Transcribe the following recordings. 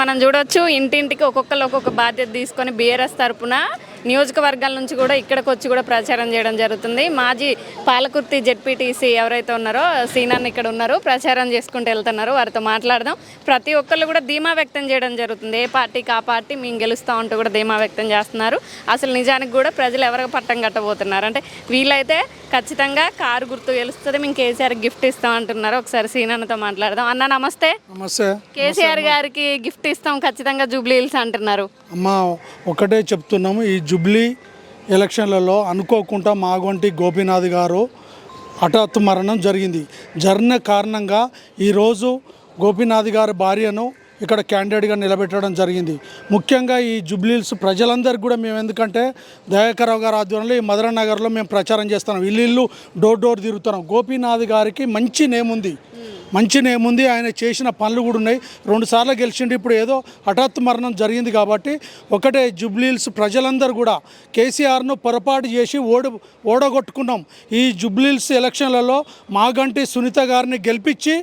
మనం చూడొచ్చు. ఇంటింటికి ఒక్కొక్కరు ఒక్కొక్క బాధ్యత తీసుకొని బీఆర్ఎస్ తరపున నియోజకవర్గాల నుంచి కూడా ఇక్కడికి వచ్చి కూడా ప్రచారం చేయడం జరుగుతుంది. మాజీ పాలకుర్తి జెడ్పీటీసీ ఎవరైతే ఉన్నారో సీనాన్ని ఇక్కడ ఉన్నారు ప్రచారం చేసుకుంటూ వెళ్తున్నారు. వారితో మాట్లాడదాం. ప్రతి ఒక్కళ్ళు కూడా ధీమా వ్యక్తం చేయడం జరుగుతుంది. ఏ పార్టీకి ఆ పార్టీ మేము గెలుస్తాం అంటూ కూడా ధీమా వ్యక్తం చేస్తున్నారు. అసలు నిజానికి కూడా ప్రజలు ఎవరికి పట్టం కట్టబోతున్నారు? అంటే వీళ్ళైతే ఖచ్చితంగా కారు గుర్తు గెలుస్తుంది. మేము కేసీఆర్ గిఫ్ట్ ఇస్తాం అంటున్నారు. ఒకసారి సీనాన్నతో మాట్లాడదాం. అన్న నమస్తే. నమస్తే. కేసీఆర్ గారికి గిఫ్ట్ ఇస్తాం. ఖచ్చితంగా జూబ్లీ హిల్స్ అంటున్నారు. అమ్మ ఒకటే చెప్తున్నాము. ఈ జుబ్లీ ఎలక్షన్లలో అనుకోకుండా మాగొంటి గోపీనాథ్ గారు హఠాత్తు మరణం జరిగింది. జరిగిన కారణంగా ఈరోజు గోపీనాథ్ గారి భార్యను ఇక్కడ క్యాండిడేట్గా నిలబెట్టడం జరిగింది. ముఖ్యంగా ఈ జుబ్లీల్స్ ప్రజలందరికీ కూడా మేము ఎందుకంటే దయాకరావు గారి ఆధ్వర్యంలో ఈ మధుర నగర్లో మేము ప్రచారం చేస్తున్నాం. ఇల్లు ఇల్లు డోర్ డోర్ తిరుగుతున్నాం. గోపీనాథ్ గారికి మంచి నేమ్ ఉంది. మంచి నేమ్ ఉంది. ఆయన చేసిన పనులు కూడా ఉన్నాయి. రెండుసార్లు గెలిచిండు. ఇప్పుడు ఏదో హఠాత్ మరణం జరిగింది కాబట్టి ఒకటే జుబ్లీల్స్ ప్రజలందరూ కూడా కేసీఆర్ను పొరపాటు చేసి ఓడి ఓడగొట్టుకున్నాం. ఈ జుబ్లీల్స్ ఎలక్షన్లలో మాగంటి సునీత గారిని గెలిపించి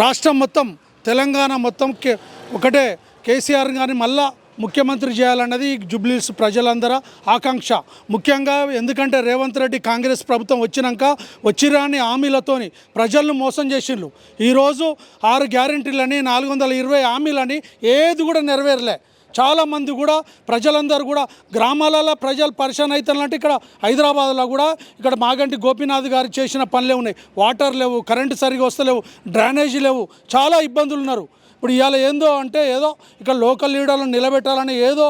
రాష్ట్రం మొత్తం తెలంగాణ మొత్తం కే ఒకటే కేసీఆర్ గారిని మళ్ళా ముఖ్యమంత్రి చేయాలన్నది జుబ్లీస్ ప్రజలందరూ ఆకాంక్ష. ముఖ్యంగా ఎందుకంటే రేవంత్ రెడ్డి కాంగ్రెస్ ప్రభుత్వం వచ్చినాక వచ్చిరాని హామీలతోని ప్రజలను మోసం చేసిండ్రు ఈరోజు ఆరు గ్యారెంటీలని నాలుగు వందల ఇరవై హామీలని ఏది కూడా నెరవేరలే. చాలామంది కూడా ప్రజలందరూ కూడా గ్రామాలలో ప్రజలు పరిశాన్ అవుతారంటే ఇక్కడ హైదరాబాద్లో కూడా ఇక్కడ మాగంటి గోపీనాథ్ గారు చేసిన పనులే ఉన్నాయి. వాటర్ లేవు కరెంటు సరిగా వస్తలేవు డ్రైనేజీ లేవు చాలా ఇబ్బందులు ఉన్నారు. ఇప్పుడు ఇవాళ ఏందో అంటే ఏదో ఇక్కడ లోకల్ లీడర్లను నిలబెట్టాలని ఏదో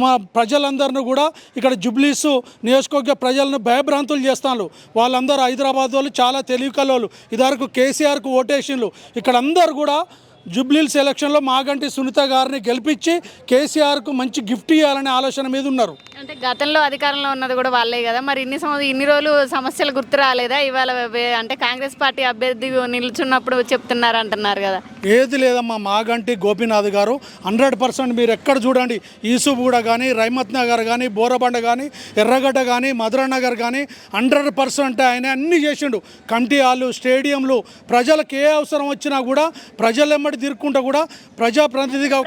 మా ప్రజలందరినీ కూడా ఇక్కడ జుబ్లీస్ నియోజకవర్గ ప్రజలను భయభ్రాంతులు చేస్తాను వాళ్ళందరూ హైదరాబాద్ వాళ్ళు చాలా తెలివి కలోళ్ళు ఇదివరకు కేసీఆర్కు ఓటేషన్లు ఇక్కడ అందరు కూడా జూబ్లీల్స్ ఎలక్షన్లో మాగంటి సునీత గారిని గెలిపించి కేసీఆర్కు మంచి గిఫ్ట్ ఇవ్వాలనే ఆలోచన మీద ఉన్నారు. అంటే గతంలో అధికారంలో ఉన్నది కూడా వాళ్ళే కదా. మరి ఇన్ని ఇన్ని రోజులు సమస్యలు గుర్తు రాలేదా? ఇవాళ వే- అంటే కాంగ్రెస్ పార్టీ అభ్యర్థి నిల్చున్నప్పుడు చెప్తున్నారు అంటున్నారు కదా. ఏది లేదమ్మా మాగంటి గోపీనాథ్ గారు. హండ్రెడ్ పర్సెంట్ మీరు ఎక్కడ చూడండి ఈసుగూడ కానీ రైమత్ నగర్ కానీ బోరబండ కానీ ఎర్రగడ్డ కానీ మధుర నగర్ కానీ హండ్రెడ్ పర్సెంట్ ఆయన అన్ని చేసిండు. కమిటీ హాలు స్టేడియంలు ప్రజలకు ఏ అవసరం వచ్చినా కూడా ప్రజలెమ్మడి తిరుక్కుంటా కూడా ప్రజాప్రతినిధిగా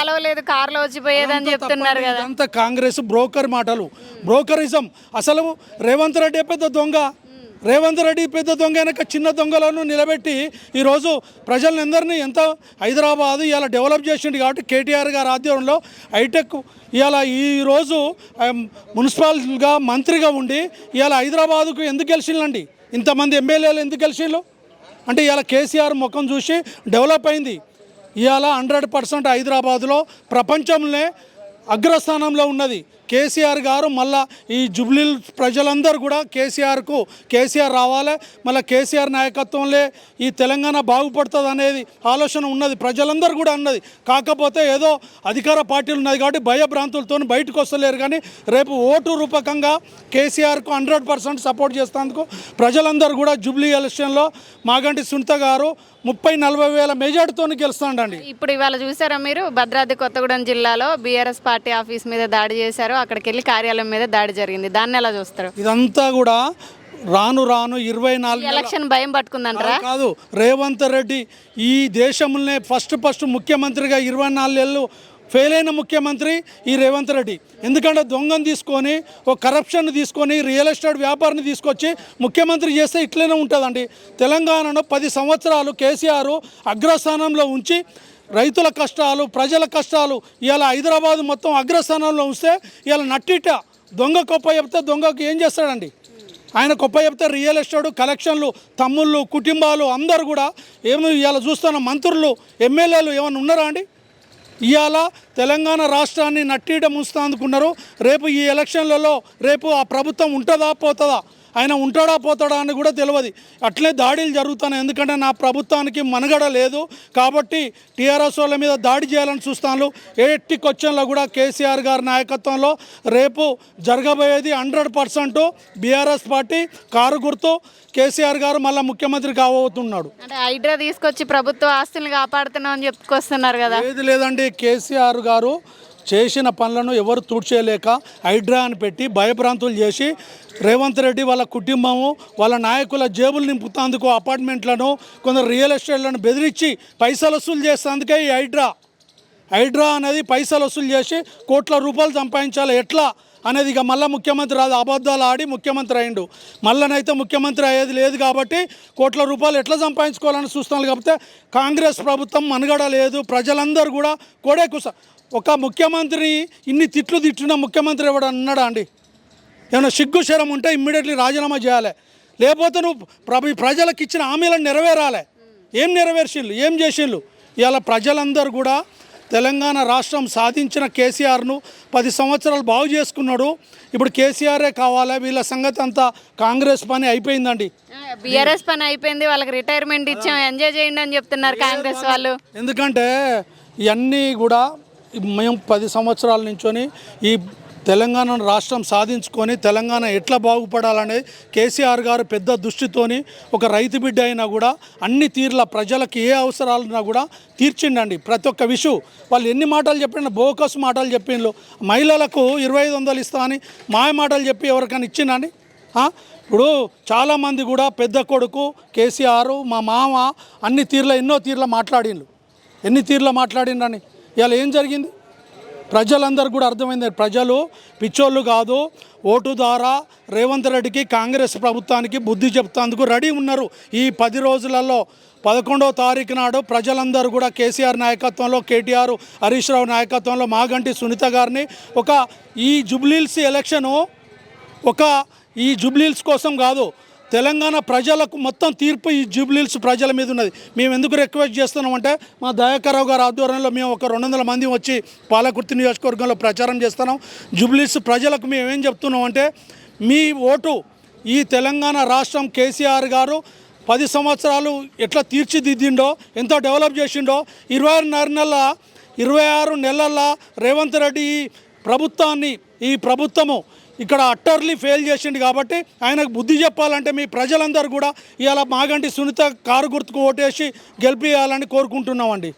కలవలేదు కారులో వచ్చిపోయేదని చెప్తున్నారు కదా. ఇదంతా కాంగ్రెస్ బ్రోకర్ మాటలు. బ్రోకరిజం. అసలు రేవంత్ రెడ్డి పెద్ద దొంగ? రేవంత్ రెడ్డి పెద్ద దొంగ వెనక చిన్న దొంగలను నిలబెట్టి ఈరోజు ప్రజలందరినీ ఎంత హైదరాబాదు ఇలా డెవలప్ చేసిండు కాబట్టి కేటీఆర్ గారి ఆధ్వర్యంలో హైటెక్ ఇలా ఈరోజు మున్సిపాలిటీగా మంత్రిగా ఉండి ఇలా హైదరాబాదుకు ఎందుకు గెలిచిండండి ఇంతమంది ఎమ్మెల్యేలు ఎందుకు గెలిచిండ్రు అంటే ఇలా కేసీఆర్ ముఖం చూసి డెవలప్ అయింది. ఇవాళ హండ్రెడ్ పర్సెంట్ హైదరాబాద్లో ప్రపంచంలోనే అగ్రస్థానంలో ఉన్నది. కేసీఆర్ గారు మళ్ళా ఈ జుబ్లీ ప్రజలందరూ కూడా కేసీఆర్కు కేసీఆర్ రావాలి మళ్ళీ కేసీఆర్ నాయకత్వంలో ఈ తెలంగాణ బాగుపడుతుంది అనేది ఆలోచన ఉన్నది ప్రజలందరూ కూడా అన్నది. కాకపోతే ఏదో అధికార పార్టీలు ఉన్నది కాబట్టి భయభ్రాంతులతో బయటకు వస్తలేరు కానీ రేపు ఓటు రూపకంగా కేసీఆర్కు హండ్రెడ్ పర్సెంట్ సపోర్ట్ చేసినందుకు ప్రజలందరూ కూడా జుబ్లీ ఎలక్షన్లో మాగంటి సునీత గారు ముప్పై నలభై వేల మెజార్టీతో గెలుస్తాడండి. ఇప్పుడు ఇవాళ చూసారా మీరు? భద్రాద్రి కొత్తగూడెం జిల్లాలో బీఆర్ఎస్ పార్టీ ఆఫీస్ మీద దాడి చేశారు. అక్కడికి వెళ్ళి కార్యాలయం మీద దాడి జరిగింది. దాన్ని ఎలా చూస్తారు? ఇదంతా కూడా రాను రాను ఇరవై నాలుగు ఎలక్షన్ భయం పట్టుకుందంటారా? కాదు. రేవంత్ రెడ్డి ఈ దేశంలోనే ఫస్ట్ ఫస్ట్ ముఖ్యమంత్రిగా ఇరవై నాలుగేళ్ళు ఫెయిల్ అయిన ముఖ్యమంత్రి ఈ రేవంత్ రెడ్డి. ఎందుకంటే దొంగను తీసుకొని ఒక కరప్షన్ తీసుకొని రియల్ ఎస్టేట్ వ్యాపారిని తీసుకొచ్చి ముఖ్యమంత్రి చేస్తే ఇట్లనే ఉంటుందండి. తెలంగాణను పది సంవత్సరాలు కేసీఆర్ అగ్రస్థానంలో ఉంచి రైతుల కష్టాలు ప్రజల కష్టాలు ఇవాళ హైదరాబాద్ మొత్తం అగ్రస్థానంలో ఉంటే ఇవాళ నట్టిట దొంగ గొప్ప చెప్తే దొంగకు ఏం చేస్తాడండి? ఆయన గొప్ప చెప్తే రియల్ ఎస్టేట్ కలెక్షన్లు తమ్ముళ్ళు కుటుంబాలు అందరు కూడా ఏమి ఇవాళ చూస్తున్న మంత్రులు ఎమ్మెల్యేలు ఏమైనా ఉన్నారా అండి? ఇవాళ తెలంగాణ రాష్ట్రాన్ని నట్టీట ముంచుతాందుకున్నారు రేపు ఈ ఎలక్షన్లలో రేపు ఆ ప్రభుత్వం ఉంటుందా పోతుందా? ఆయన ఉంటాడా పోతాడా అని కూడా తెలియదు అట్లే దాడులు జరుగుతున్నాయి. ఎందుకంటే నా ప్రభుత్వానికి మనుగడ లేదు. కాబట్టి టీఆర్ఎస్ వాళ్ళ మీద దాడి చేయాలని చూస్తాను. ఎట్టి క్వశ్చన్లో కూడా కేసీఆర్ గారి నాయకత్వంలో రేపు జరగబోయేది hundred percent BRS party car గుర్తు. కేసీఆర్ గారు మళ్ళీ ముఖ్యమంత్రి కాబోతున్నాడు. అంటే హైడ్రా తీసుకొచ్చి ప్రభుత్వ ఆస్తుల్ని కాపాడుతున్నాం అని చెప్పుకొస్తున్నారు కదా. ఏది లేదండి. కేసీఆర్ గారు చేసిన పనులను ఎవరు తుడిచేయలేక హైడ్రా అని పెట్టి భయభ్రాంతులు చేసి రేవంత్ రెడ్డి వాళ్ళ కుటుంబము వాళ్ళ నాయకుల జేబులు నింపుతందుకు అపార్ట్మెంట్లను కొందరు రియల్ ఎస్టేట్లను బెదిరించి పైసలు వసూలు చేసేందుకే ఈ హైడ్రా. హైడ్రా అనేది పైసలు వసూలు చేసి కోట్ల రూపాయలు సంపాదించాలి. ఎట్లా? అనేది ఇక మళ్ళీ ముఖ్యమంత్రి రాదు. అబద్ధాలు ఆడి ముఖ్యమంత్రి అయిండు. మళ్ళనైతే ముఖ్యమంత్రి అయ్యేది లేదు కాబట్టి కోట్ల రూపాయలు ఎట్లా సంపాదించుకోవాలని చూస్తున్నారు కాకపోతే కాంగ్రెస్ ప్రభుత్వం మనుగడ లేదు. ప్రజలందరూ కూడా కోడే కుస ఒక ముఖ్యమంత్రిని ఇన్ని తిట్లు తిట్టిన ముఖ్యమంత్రి ఎవడు అన్నాడా అండి? ఏమైనా సిగ్గు శరం ఉంటే ఇమ్మీడియట్లీ రాజీనామా చేయాలి. లేకపోతే నువ్వు ప్రభు ప్రజలకు ఇచ్చిన హామీలను నెరవేరాలి. ఏం నెరవేర్చిండ్రు ఏం చేసిండ్రు ఇవాళ ప్రజలందరూ కూడా తెలంగాణ రాష్ట్రం సాధించిన కేసీఆర్ను పది సంవత్సరాలు బాగు చేసుకున్నాడు. ఇప్పుడు కేసీఆరే కావాలి? వీళ్ళ సంగతి అంతా కాంగ్రెస్ పని అయిపోయిందండి. బీఆర్ఎస్ పని అయిపోయింది. వాళ్ళకి రిటైర్మెంట్ ఇచ్చాం. ఎంజాయ్ చేయండి అని చెప్తున్నారు కాంగ్రెస్ వాళ్ళు. ఎందుకంటే ఇవన్నీ కూడా మేము పది సంవత్సరాల నుంచొని ఈ తెలంగాణ రాష్ట్రం సాధించుకొని తెలంగాణ ఎట్లా బాగుపడాలనేది కేసీఆర్ గారు పెద్ద దృష్టితోని ఒక రైతు బిడ్డ అయినా కూడా అన్ని తీర్ల ప్రజలకు ఏ అవసరాలున్నా కూడా తీర్చిండండి. ప్రతి ఒక్క విషయం వాళ్ళు ఎన్ని మాటలు చెప్పిన బోకస్ మాటలు చెప్పిండ్రు మహిళలకు ఇరవై ఐదు వందలు ఇస్తా అని మాయ మాటలు చెప్పి ఎవరికైనా ఇచ్చిండండి? ఇప్పుడు చాలామంది కూడా పెద్ద కొడుకు కేసీఆర్ మా మామ అన్ని తీర్ల ఎన్నో తీర్ల మాట్లాడిండ్రు ఎన్ని తీర్ల మాట్లాడిండ్రని? ఇలా ఏం జరిగింది? ప్రజలందరూ కూడా అర్థమైంది. ప్రజలు పిచ్చోళ్ళు కాదు ఓటు ద్వారా రేవంత్ రెడ్డికి కాంగ్రెస్ ప్రభుత్వానికి బుద్ధి చెప్తాందుకు రెడీ ఉన్నారు. ఈ పది రోజులలో పదకొండవ తారీఖు నాడు ప్రజలందరూ కూడా కేసీఆర్ నాయకత్వంలో కేటీఆర్ హరీష్ రావు నాయకత్వంలో మాగంటి సునీత గారిని ఒక ఈ జుబ్లీల్స్ ఎలక్షను ఒక ఈ జుబ్లీల్స్ కోసం కాదు తెలంగాణ ప్రజలకు మొత్తం తీర్పు ఈ జూబ్లీల్స్ ప్రజల మీద ఉన్నది. మేము ఎందుకు రిక్వెస్ట్ చేస్తున్నామంటే మా దయాకరావు గారి ఆధ్వర్యంలో మేము ఒక రెండు వందల మంది వచ్చి పాలకుర్తి నియోజకవర్గంలో ప్రచారం చేస్తున్నాం. జూబ్లీల్స్ ప్రజలకు మేము ఏం చెప్తున్నాం అంటే మీ ఓటు ఈ తెలంగాణ రాష్ట్రం కేసీఆర్ గారు పది సంవత్సరాలు ఎట్లా తీర్చిదిద్దిండో ఎంతో డెవలప్ చేసిండో ఇరవై ఆరున్నర నెలల ఇరవై ఆరు నెలల రేవంత్ రెడ్డి ఈ ప్రభుత్వాన్ని ఈ ప్రభుత్వము ఇక్కడ అట్టర్లీ ఫెయిల్ చేసిండు కాబట్టి ఆయనకు బుద్ధి చెప్పాలంటే మీ ప్రజలందరూ కూడా ఇవాళ మాగంటి సునీత కారు గుర్తుకు ఓటేసి గెలిపియాలని కోరుకుంటున్నామండి.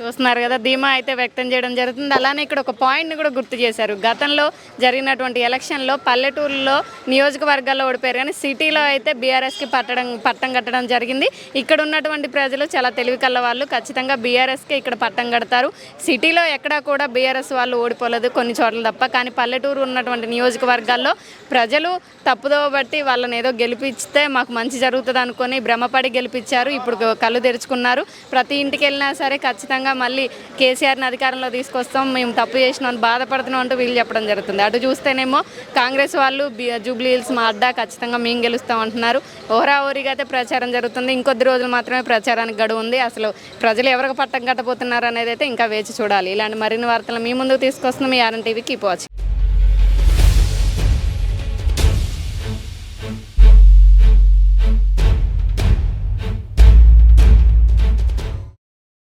చూస్తున్నారు కదా ధీమా అయితే వ్యక్తం చేయడం జరుగుతుంది. అలానే ఇక్కడ ఒక పాయింట్ని కూడా గుర్తు చేశారు. గతంలో జరిగినటువంటి ఎలక్షన్లో పల్లెటూరులో నియోజకవర్గాల్లో ఓడిపోయారు కానీ సిటీలో అయితే బీఆర్ఎస్కి పట్టడం పట్టం కట్టడం జరిగింది. ఇక్కడ ఉన్నటువంటి ప్రజలు చాలా తెలివి కళ్ళ వాళ్ళు. ఖచ్చితంగా బీఆర్ఎస్కి ఇక్కడ పట్టం కడతారు. సిటీలో ఎక్కడా కూడా బీఆర్ఎస్ వాళ్ళు ఓడిపోలేదు కొన్ని చోట్ల తప్ప. కానీ పల్లెటూరు ఉన్నటువంటి నియోజకవర్గాల్లో ప్రజలు తప్పుదోవ బట్టి వాళ్ళని ఏదో గెలిపిస్తే మాకు మంచి జరుగుతుంది అనుకొని భ్రమపడి గెలిపించారు. ఇప్పుడు కళ్ళు తెరుచుకున్నారు. ప్రతి ఇంటికి వెళ్ళినా సరే ఖచ్చితంగా మళ్ళీ కేసీఆర్ని అధికారంలో తీసుకొస్తాం. మేము తప్పు చేసినాం అని బాధపడుతున్నాం అంటూ వీళ్ళు చెప్పడం జరుగుతుంది. అటు చూస్తేనేమో కాంగ్రెస్ వాళ్ళు జూబ్లీ హిల్స్ మా అడ్డా ఖచ్చితంగా మేము గెలుస్తాం అంటున్నారు. ఓహరా ఓరిగా అయితే ప్రచారం జరుగుతుంది. ఇంకొద్ది రోజులు మాత్రమే ప్రచారానికి గడువు ఉంది. అసలు ప్రజలు ఎవరికి పట్టం కట్టబోతున్నారు అనేది అయితే ఇంకా వేచి చూడాలి. ఇలాంటి మరిన్ని వార్తలు మీ ముందుకు తీసుకొస్తున్నాం. మీ ఆర్ఎన్ టీవీ కీప్ వాచింగ్.